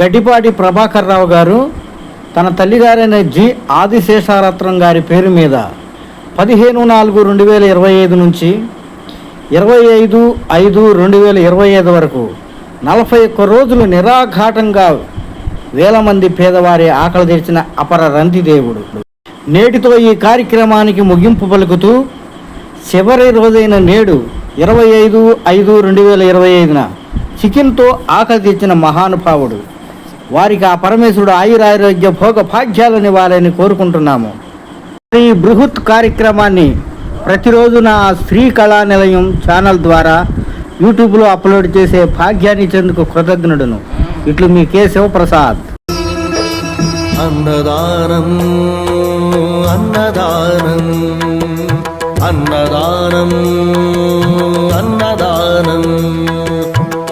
గడ్డిపాటి ప్రభాకర్ రావు గారు తన తల్లిగారైన జి ఆదిశేషారత్నం గారి పేరు మీద పదిహేను నాలుగు రెండు వేల ఇరవై ఐదు నుంచి ఇరవై ఐదు ఐదు రెండు వేల ఇరవై ఐదు వరకు నలభై ఒక్క రోజులు నిరాఘాటంగా వేల మంది పేదవారి ఆకలి తెరిచిన అపర రంతి దేవుడు. నేటితో ఈ కార్యక్రమానికి ముగింపు పలుకుతూ చివరి రోజైన నేడు ఇరవై ఐదు ఐదు రెండు వేల ఇరవై ఐదున చికెన్తో ఆకలి తెచ్చిన మహానుభావుడు. వారికి ఆ పరమేశ్వరుడు ఆయురారోగ్య భోగ భాగ్యాలను ఇవ్వాలని కోరుకుంటున్నాము. ఈ బృహత్ కార్యక్రమాన్ని ప్రతిరోజు నా శ్రీ కళా నిలయం ఛానల్ ద్వారా యూట్యూబ్లో అప్లోడ్ చేసే భాగ్యాన్ని ఇచ్చేందుకు కృతజ్ఞుడును. ఇట్లు మీ కే శివప్రసాద్. అన్నదానం అన్నదానం అన్నదానం అన్నదానం.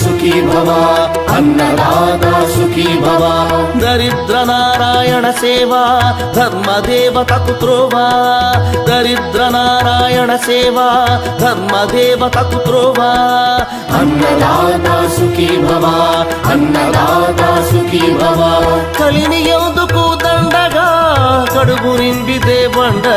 సుఖీ భవ అన్నదాత సుఖీ భవ దరిద్ర నారాయణ సేవా ధర్మదేవతకు త్రోవా దరిద్ర నారాయణ సేవా ధర్మదేవతకు త్రోవా అన్నదాత సుఖీ భవ అన్నదాత సుఖీ భవ కలిని ఎందుకు దండగా కడుపు నింపితే